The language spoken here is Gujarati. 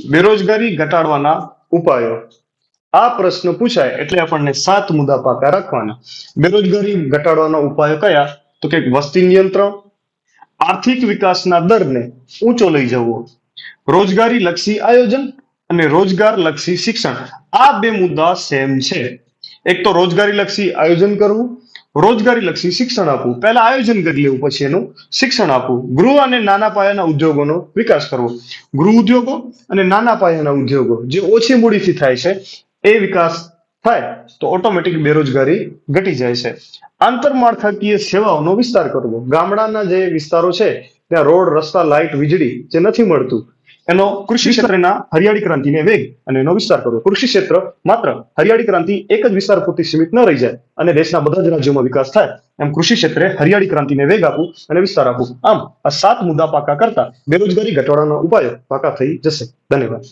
બેરોજગારી ઘટાડવાના ઉપાયો. આ પ્રશ્ન પૂછાય એટલે આપણને સાત મુદ્દા પાકા રાખવાના. બેરોજગારી ઘટાડવાના ઉપાયો કયા? તો કે વસ્તી નિયંત્રણ, આર્થિક વિકાસના દરને ઊંચો લઈ જવો, રોજગારી લક્ષી આયોજન અને રોજગાર લક્ષી શિક્ષણ. આ બે મુદ્દા સેમ છે. એક તો રોજગારી લક્ષી આયોજન કરવું રોજગારી લક્ષી શિક્ષણ આપવું. પહેલા આયોજન કરી લેવું, પછી એનું શિક્ષણ આપવું. ગૃહ અને નાના પાયાના ઉદ્યોગોનો વિકાસ કરવો. ગૃહ ઉદ્યોગો અને નાના પાયાના ઉદ્યોગો જે ઓછી મૂડીથી થાય છે, એ વિકાસ થાય તો ઓટોમેટિક બેરોજગારી ઘટી જાય છે. આંતરમાળખાકીય સેવાઓનો વિસ્તાર કરવો. ગામડાના જે વિસ્તારો છે, ત્યાં રોડ, રસ્તા, લાઇટ, વીજળી જે નથી મળતું એનો કૃષિ ક્ષેત્રના હરિયાળી ક્રાંતિને વેગ અને એનો વિસ્તાર કરવો. કૃષિ ક્ષેત્ર માત્ર હરિયાળી ક્રાંતિ એક જ વિસ્તાર પૂરતી સીમિત ન રહી જાય અને દેશના બધા જ રાજ્યોમાં વિકાસ થાય એમ કૃષિ ક્ષેત્રે હરિયાળી ક્રાંતિને વેગ આપવું અને વિસ્તાર આપવું. આમ આ સાત મુદ્દા પાકા કરતા બેરોજગારી ઘટાડવાના ઉપાયો પાકા થઈ જશે. ધન્યવાદ.